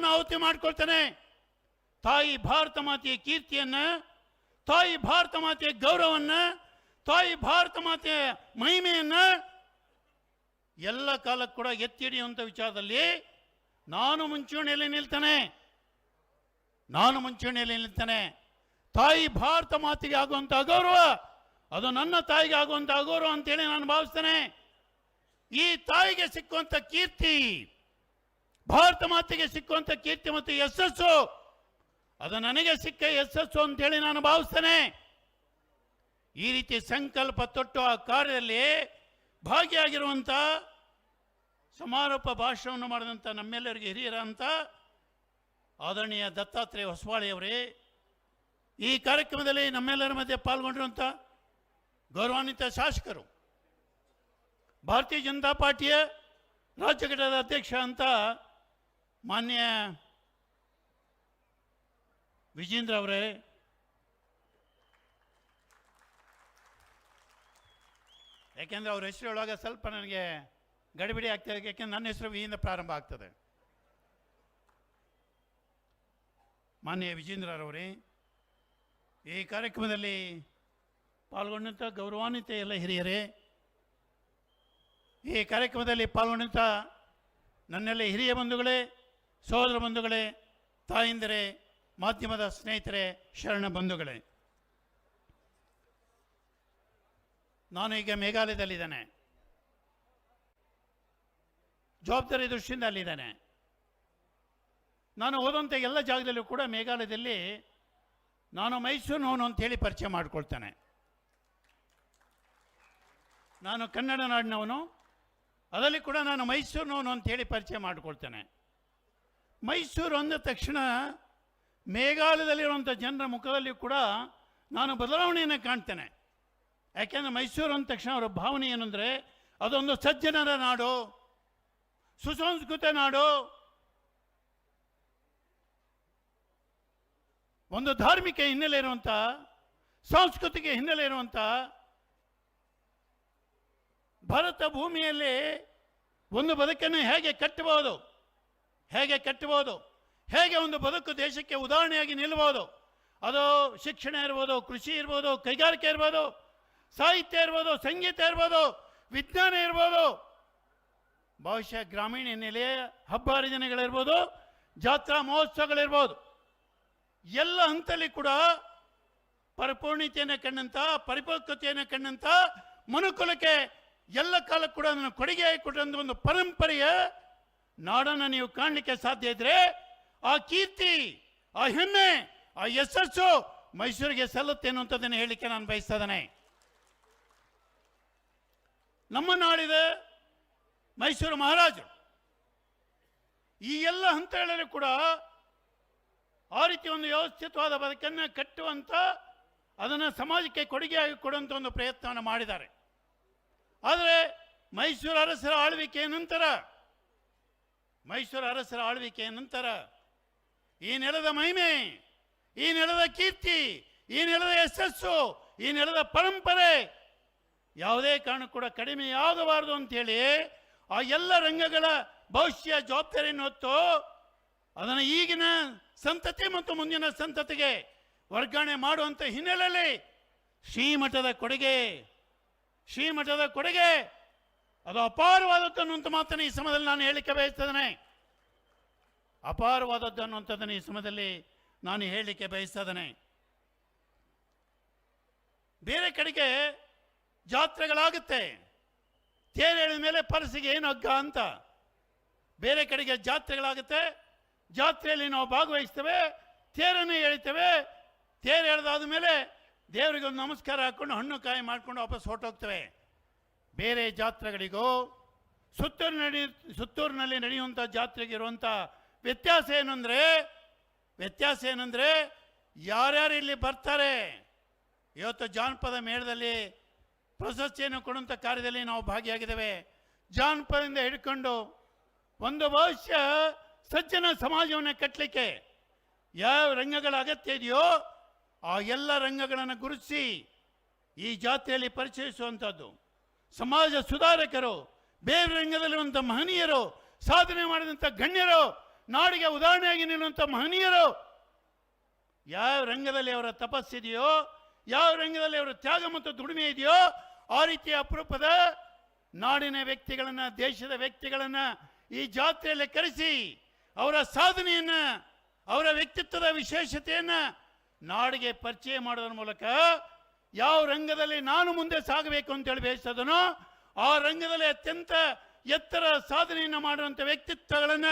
ನಾನು ಆಹುತಿ ಮಾಡ್ಕೊಳ್ತೇನೆ. ತಾಯಿ ಭಾರತ ಮಾತೆಯ ಕೀರ್ತಿಯನ್ನ, ತಾಯಿ ಭಾರತ ಮಾತೆಯ ಗೌರವನ್ನ, ತಾಯಿ ಭಾರತ ಮಾತೆಯ ಮಹಿಮೆಯನ್ನ ಎಲ್ಲ ಕಾಲಕ್ಕೂ ಕೂಡ ಎತ್ತಿ ಹಿಡಿಯುವಂಥ ವಿಚಾರದಲ್ಲಿ ನಾನು ಮುಂಚೂಣಿಯಲ್ಲಿ ನಿಲ್ತೇನೆ. ನಾನು ಮುಂಚೂಣಿಯಲ್ಲಿ ನಿಲ್ತೇನೆ. ತಾಯಿ ಭಾರತ ಮಾತೆಗೆ ಆಗುವಂಥ ಅಗೌರವ ಅದು ನನ್ನ ತಾಯಿಗೆ ಆಗುವಂಥ ಅಗೌರವ ಅಂತೇಳಿ ನಾನು ಭಾವಿಸ್ತೇನೆ. ಈ ತಾಯಿಗೆ ಸಿಕ್ಕುವಂಥ ಕೀರ್ತಿ ಭಾರತ ಮಾತೆಗೆ ಸಿಕ್ಕುವಂಥ ಕೀರ್ತಿ ಮತ್ತು ಯಶಸ್ಸು. ಅದು ನನಗೆ ಸಿಕ್ಕ ಯಶಸ್ಸು ಅಂತೇಳಿ ನಾನು ಭಾವಿಸ್ತೇನೆ. ಈ ರೀತಿ ಸಂಕಲ್ಪ ತೊಟ್ಟು ಆ ಕಾರ್ಯದಲ್ಲಿ ಭಾಗಿಯಾಗಿರುವಂಥ ಸಮಾರೋಪ ಭಾಷಣವನ್ನು ಮಾಡಿದಂಥ ನಮ್ಮೆಲ್ಲರಿಗೆ ಹಿರಿಯರಂತ ಆದರಣೀಯ ದತ್ತಾತ್ರೇಯ ಹೊಸವಾಳಿಯವರೇ ಈ ಕಾರ್ಯಕ್ರಮದಲ್ಲಿ ನಮ್ಮೆಲ್ಲರ ಮಧ್ಯೆ ಪಾಲ್ಗೊಂಡಿರುವಂಥ ಗೌರವಾನ್ವಿತ ಶಾಸಕರು, ಭಾರತೀಯ ಜನತಾ ಪಾರ್ಟಿಯ ರಾಜ್ಯ ಘಟಕದ ಅಧ್ಯಕ್ಷ ಅಂತ ಮಾನ್ಯ ವಿಜೇಂದ್ರ ಅವರೇ, ಯಾಕೆಂದರೆ ಅವ್ರ ಹೆಸರು ಹೇಳುವಾಗ ಸ್ವಲ್ಪ ನನಗೆ ಗಡಿಬಿಡಿ ಆಗ್ತದೆ ಯಾಕೆಂದ್ರೆ ನನ್ನ ಹೆಸರು ವಿಯಿಂದ ಪ್ರಾರಂಭ ಆಗ್ತದೆ. ಮಾನ್ಯ ವಿಜೇಂದ್ರರವರೇ ಈ ಕಾರ್ಯಕ್ರಮದಲ್ಲಿ ಪಾಲ್ಗೊಂಡಂಥ ಗೌರವಾನ್ವಿತ ಎಲ್ಲ ಹಿರಿಯರೇ, ಈ ಕಾರ್ಯಕ್ರಮದಲ್ಲಿ ಪಾಲ್ಗೊಂಡಂಥ ನನ್ನೆಲ್ಲ ಹಿರಿಯ ಬಂಧುಗಳೇ ಸಹೋದರ ಬಂಧುಗಳೇ, ತಾಯಿಂದರೇ, ಮಾಧ್ಯಮದ ಸ್ನೇಹಿತರೆ, ಶರಣ ಬಂಧುಗಳೇ. ನಾನು ಈಗ ಮೇಘಾಲಯದಲ್ಲಿದ್ದೇನೆ. ಜವಾಬ್ದಾರಿ ದೃಷ್ಟಿಯಿಂದ ಅಲ್ಲಿದ್ದೇನೆ ನಾನು ಹೋದಂಥ ಎಲ್ಲ ಜಾಗದಲ್ಲೂ ಕೂಡ ಮೇಘಾಲಯದಲ್ಲಿ ನಾನು ಮೈಸೂರಿನವನು ಅಂಥೇಳಿ ಪರಿಚಯ ಮಾಡಿಕೊಳ್ತೇನೆ. ನಾನು ಕನ್ನಡ ನಾಡಿನವನು. ಅದರಲ್ಲಿ ಕೂಡ ನಾನು ಮೈಸೂರಿನವನು ಅಂಥೇಳಿ ಪರಿಚಯ ಮಾಡಿಕೊಳ್ತೇನೆ. ಮೈಸೂರು ಅಂದ ತಕ್ಷಣ ಮೇಘಾಲಯದಲ್ಲಿರುವಂಥ ಜನರ ಮುಖದಲ್ಲಿ ಕೂಡ ನಾನು ಬದಲಾವಣೆಯನ್ನು ಕಾಣ್ತೇನೆ. ಯಾಕೆಂದರೆ ಮೈಸೂರು ಅಂದ ತಕ್ಷಣ ಅವರ ಭಾವನೆ ಏನಂದರೆ, ಅದೊಂದು ಸಜ್ಜನರ ನಾಡು, ಸುಸಂಸ್ಕೃತ ನಾಡು, ಒಂದು ಧಾರ್ಮಿಕ ಹಿನ್ನೆಲೆ ಇರುವಂಥ, ಸಾಂಸ್ಕೃತಿಕ ಹಿನ್ನೆಲೆ ಇರುವಂಥ ಭಾರತ ಭೂಮಿಯಲ್ಲಿ ಒಂದು ಬದುಕನ್ನು ಹೇಗೆ ಕಟ್ಟಬಹುದು? ಹೇಗೆ ಕಟ್ಟಬಹುದು? ಹೇಗೆ ಒಂದು ಬದುಕು ದೇಶಕ್ಕೆ ಉದಾಹರಣೆಯಾಗಿ ನಿಲ್ಲಬಹುದು? ಅದು ಶಿಕ್ಷಣ ಇರ್ಬೋದು, ಕೃಷಿ ಇರ್ಬೋದು, ಕೈಗಾರಿಕೆ ಇರ್ಬೋದು, ಸಾಹಿತ್ಯ ಇರ್ಬೋದು, ಸಂಗೀತ ಇರ್ಬೋದು, ವಿಜ್ಞಾನ ಇರ್ಬೋದು. ಬಹುಶಃ ಗ್ರಾಮೀಣ ಹಿನ್ನೆಲೆಯ ಹಬ್ಬ ಹರಿದಿನಗಳಿರ್ಬೋದು ಜಾತ್ರಾ ಮಹೋತ್ಸವಗಳಿರ್ಬೋದು. ಎಲ್ಲ ಹಂತಲ್ಲಿ ಕೂಡ ಪರಿಪೂರ್ಣತೆಯನ್ನು ಕಂಡಂತ ಪರಿಪಕ್ವತೆಯನ್ನು ಕಂಡಂತ ಮನುಕುಲಕ್ಕೆ ಎಲ್ಲ ಕಾಲ ಕೂಡ ಅದನ್ನು ಕೊಡುಗೆಯಾಗಿ ಕೊಟ್ಟಂತ ಒಂದು ಪರಂಪರೆಯ ನಾಡನ್ನು ನೀವು ಕಾಣಲಿಕ್ಕೆ ಸಾಧ್ಯ ಇದ್ರೆ, ಆ ಕೀರ್ತಿ, ಆ ಹೆಮ್ಮೆ, ಆ ಯಶಸ್ಸು ಮೈಸೂರಿಗೆ ಸಲ್ಲುತ್ತೆ ಅನ್ನುವಂಥದ್ದನ್ನು ಹೇಳಲಿಕ್ಕೆ ನಾನು ಬಯಸ್ತಾ ನಮ್ಮ ನಾಡಿದೆ ಮೈಸೂರು ಮಹಾರಾಜರು, ಈ ಎಲ್ಲ ಹಂತಗಳಲ್ಲಿ ಕೂಡ ಆ ರೀತಿ ಒಂದು ವ್ಯವಸ್ಥಿತವಾದ ಬದುಕನ್ನು ಕಟ್ಟುವಂಥ ಅದನ್ನು ಸಮಾಜಕ್ಕೆ ಕೊಡುಗೆಯಾಗಿ ಕೊಡುವಂಥ ಒಂದು ಪ್ರಯತ್ನವನ್ನು ಮಾಡಿದ್ದಾರೆ. ಆದರೆ ಮೈಸೂರು ಅರಸರ ಆಳ್ವಿಕೆಯ ನಂತರ ಮೈಸೂರು ಅರಸರ ಆಳ್ವಿಕೆಯ ನಂತರ ಈ ನೆಲದ ಮಹಿಮೆ, ಈ ನೆಲದ ಕೀರ್ತಿ, ಈ ನೆಲದ ಯಶಸ್ಸು, ಈ ನೆಲದ ಪರಂಪರೆ ಯಾವುದೇ ಕಾರಣ ಕೂಡ ಕಡಿಮೆಯಾಗಬಾರದು ಅಂತೇಳಿ ಆ ಎಲ್ಲ ರಂಗಗಳ ಭವಿಷ್ಯ ಜವಾಬ್ದಾರಿಯನ್ನು ಹೊತ್ತು ಅದನ್ನು ಈಗಿನ ಸಂತತಿ ಮತ್ತು ಮುಂದಿನ ಸಂತತಿಗೆ ವರ್ಗಾವಣೆ ಮಾಡುವಂಥ ಹಿನ್ನೆಲೆಯಲ್ಲಿ ಶ್ರೀಮಠದ ಕೊಡುಗೆ ಶ್ರೀಮಠದ ಕೊಡುಗೆ ಅದು ಅಪಾರವಾದದ್ದು ಅನ್ನುವಂಥ ಮಾತನ್ನು ಈ ಸಮಯದಲ್ಲಿ ನಾನು ಹೇಳಿಕೆ ಬಯಸ್ತೇನೆ. ಅಪಾರವಾದದ್ದು ಅನ್ನುವಂಥದ್ದನ್ನು ಈ ಸಮಯದಲ್ಲಿ ನಾನು ಹೇಳಲಿಕ್ಕೆ ಬಯಸ್ತಾ ಬೇರೆ ಕಡೆಗೆ ಜಾತ್ರೆಗಳಾಗುತ್ತೆ. ತೇರು ಹೇಳಿದ ಮೇಲೆ ಪರಸಿಗೆ ಏನು ಹಗ್ಗ ಅಂತ. ಬೇರೆ ಕಡೆಗೆ ಜಾತ್ರೆಗಳಾಗುತ್ತೆ. ಜಾತ್ರೆಯಲ್ಲಿ ನಾವು ಭಾಗವಹಿಸ್ತೇವೆ, ತೇರನ್ನು ಎಳಿತೇವೆ. ತೇರು ಎಳೆದಾದ ಮೇಲೆ ದೇವರಿಗೆ ಒಂದು ನಮಸ್ಕಾರ ಹಾಕ್ಕೊಂಡು ಹಣ್ಣು ಕಾಯಿ ಮಾಡ್ಕೊಂಡು ವಾಪಸ್ ಹೊರಟೋಗ್ತೇವೆ. ಬೇರೆ ಜಾತ್ರೆಗಳಿಗೂ ಸುತ್ತೂರು ನಡಿ, ಸುತ್ತೂರಿನಲ್ಲಿ ನಡೆಯುವಂಥ ಜಾತ್ರೆಗೆ ಇರುವಂಥ ವ್ಯತ್ಯಾಸ ಏನಂದರೆ ವ್ಯತ್ಯಾಸ ಏನಂದರೆ ಯಾರ್ಯಾರು ಇಲ್ಲಿ ಬರ್ತಾರೆ? ಇವತ್ತು ಜಾನಪದ ಮೇಳದಲ್ಲಿ ಪ್ರಶಸ್ತಿಯನ್ನು ಕೊಡುವಂಥ ಕಾರ್ಯದಲ್ಲಿ ನಾವು ಭಾಗಿಯಾಗಿದ್ದೇವೆ. ಜಾನಪದದಿಂದ ಹಿಡ್ಕೊಂಡು ಒಂದು ಭವಿಷ್ಯ ಸಜ್ಜನ ಸಮಾಜವನ್ನು ಕಟ್ಟಲಿಕ್ಕೆ ಯಾವ ರಂಗಗಳ ಅಗತ್ಯ ಇದೆಯೋ ಆ ಎಲ್ಲ ರಂಗಗಳನ್ನು ಗುರುತಿಸಿ ಈ ಜಾತ್ರೆಯಲ್ಲಿ ಪರಿಚಯಿಸುವಂಥದ್ದು. ಸಮಾಜ ಸುಧಾರಕರು, ಬೇರೆ ರಂಗದಲ್ಲಿರುವಂಥ ಮಹನೀಯರು, ಸಾಧನೆ ಮಾಡಿದಂಥ ಗಣ್ಯರು, ನಾಡಿಗೆ ಉದಾಹರಣೆಯಾಗಿ ನಿಲ್ಲುವಂಥ ಮಹನೀಯರು, ಯಾವ ರಂಗದಲ್ಲಿ ಅವರ ತಪಸ್ಸಿದೆಯೋ ಯಾವ ರಂಗದಲ್ಲಿ ಅವರ ತ್ಯಾಗ ಮತ್ತು ದುಡಿಮೆ ಇದೆಯೋ, ಆ ರೀತಿಯ ಅಪರೂಪದ ನಾಡಿನ ವ್ಯಕ್ತಿಗಳನ್ನ, ದೇಶದ ವ್ಯಕ್ತಿಗಳನ್ನ ಈ ಜಾತ್ರೆಯಲ್ಲಿ ಕರೆಸಿ, ಅವರ ಸಾಧನೆಯನ್ನ, ಅವರ ವ್ಯಕ್ತಿತ್ವದ ವಿಶೇಷತೆಯನ್ನ ನಾಡಿಗೆ ಪರಿಚಯ ಮಾಡೋದ್ರ ಮೂಲಕ ಯಾವ ರಂಗದಲ್ಲಿ ನಾನು ಮುಂದೆ ಸಾಗಬೇಕು ಅಂತೇಳಿ ಬಯಸ್ತದನೋ ಆ ರಂಗದಲ್ಲಿ ಅತ್ಯಂತ ಎತ್ತರ ಸಾಧನೆಯನ್ನು ಮಾಡುವಂಥ ವ್ಯಕ್ತಿತ್ವಗಳನ್ನ